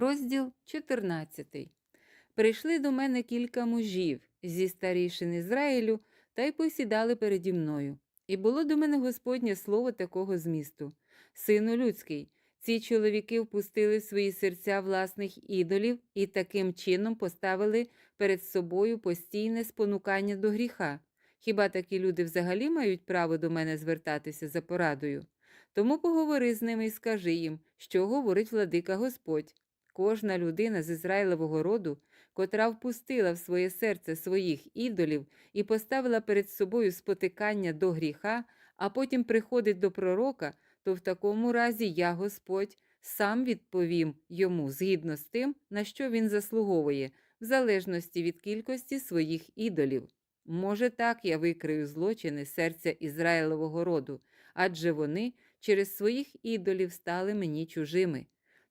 Розділ 14. Прийшли до мене кілька мужів зі старішин Ізраїлю та й посідали переді мною. І було до мене Господнє слово такого змісту: Сину людський, ці чоловіки впустили в свої серця власних ідолів і таким чином поставили перед собою постійне спонукання до гріха. Хіба такі люди взагалі мають право до мене звертатися за порадою? Тому поговори з ними і скажи їм, що говорить владика Господь. Кожна людина з Ізраїлевого роду, котра впустила в своє серце своїх ідолів і поставила перед собою спотикання до гріха, а потім приходить до пророка, то в такому разі я, Господь, сам відповім йому згідно з тим, на що він заслуговує, в залежності від кількості своїх ідолів. Може, так я викрию злочини серця Ізраїлевого роду, адже вони через своїх ідолів стали мені чужими.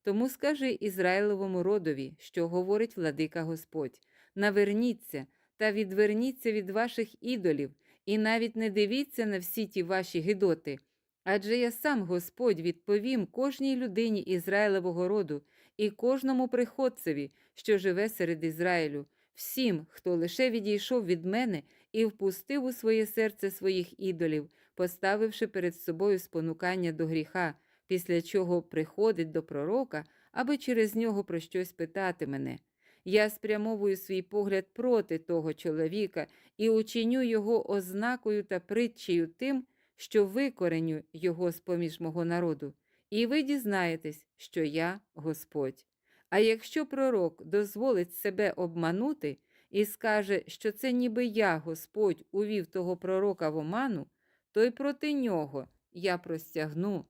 Тому скажи Ізраїлевому родові, що говорить владика Господь: наверніться та відверніться від ваших ідолів, і навіть не дивіться на всі ті ваші гидоти. Адже я сам Господь відповім кожній людині Ізраїлевого роду і кожному приходцеві, що живе серед Ізраїлю, всім, хто лише відійшов від мене і впустив у своє серце своїх ідолів, поставивши перед собою спонукання до гріха, після чого приходить до пророка, аби через нього про щось питати мене. Я спрямовую свій погляд проти того чоловіка і учиню його ознакою та притчею тим, що викореню його з поміж мого народу, і ви дізнаєтесь, що я Господь. А якщо пророк дозволить себе обманути і скаже, що це ніби я, Господь, увів того пророка в оману, то й проти нього я простягну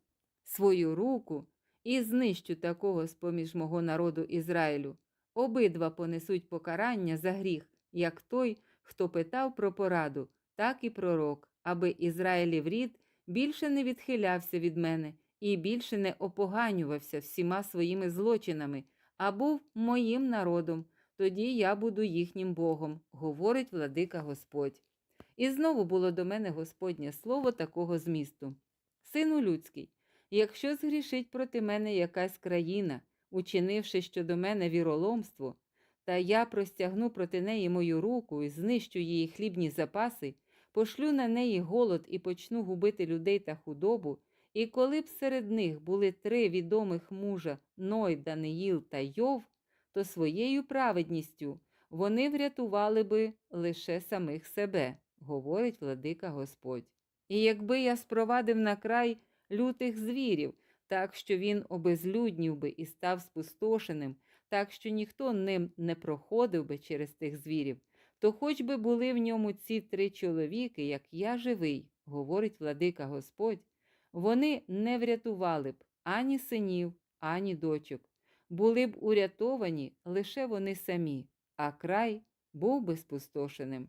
свою руку і знищу такого з поміж мого народу Ізраїлю. Обидва понесуть покарання за гріх, як той, хто питав про пораду, так і пророк, аби Ізраїлів рід більше не відхилявся від мене і більше не опоганювався всіма своїми злочинами, а був моїм народом. Тоді я буду їхнім Богом, говорить владика Господь. І знову було до мене Господнє слово такого змісту. Сину людський, якщо згрішить проти мене якась країна, учинивши щодо мене віроломство, та я простягну проти неї мою руку і знищу її хлібні запаси, пошлю на неї голод і почну губити людей та худобу, і коли б серед них були три відомих мужа Ной, Даниїл та Йов, то своєю праведністю вони врятували би лише самих себе, говорить владика Господь. І якби я спровадив на край лютих звірів, так що він обезлюднів би і став спустошеним, так що ніхто ним не проходив би через тих звірів, то хоч би були в ньому ці три чоловіки, як я живий, говорить владика Господь, вони не врятували б ані синів, ані дочок, були б урятовані лише вони самі, а край був би спустошеним.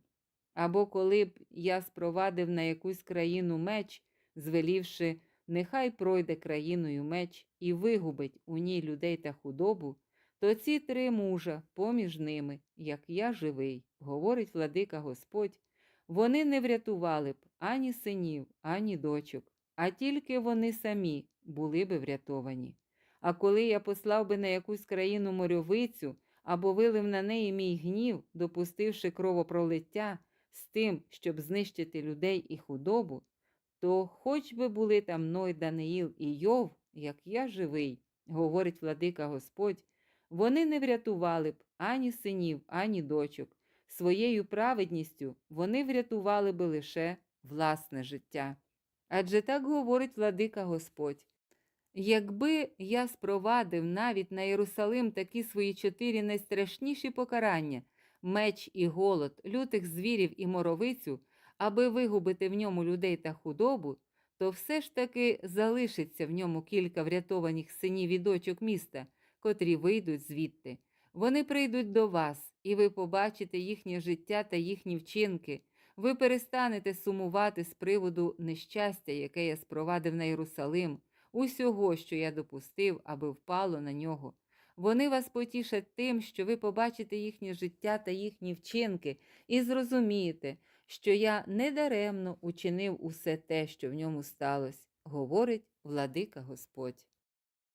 Або коли б я спровадив на якусь країну меч, звелівши, нехай пройде країною меч і вигубить у ній людей та худобу, то ці три мужа поміж ними, як я живий, говорить владика Господь, вони не врятували б ані синів, ані дочок, а тільки вони самі були би врятовані. А коли я послав би на якусь країну морьовицю або вилив на неї мій гнів, допустивши кровопролиття з тим, щоб знищити людей і худобу, то хоч би були там Ной, Даниїл і Йов, як я живий, говорить владика Господь, вони не врятували б ані синів, ані дочок. Своєю праведністю вони врятували би лише власне життя. Адже так говорить владика Господь. Якби я спровадив навіть на Єрусалим такі свої чотири найстрашніші покарання меч і голод, лютих звірів і моровицю, аби вигубити в ньому людей та худобу, то все ж таки залишиться в ньому кілька врятованих синів і дочок міста, котрі вийдуть звідти. Вони прийдуть до вас, і ви побачите їхнє життя та їхні вчинки. Ви перестанете сумувати з приводу нещастя, яке я спровадив на Єрусалим, усього, що я допустив, аби впало на нього. Вони вас потішать тим, що ви побачите їхнє життя та їхні вчинки, і зрозумієте, що я недаремно учинив усе те, що в ньому сталося, говорить владика Господь.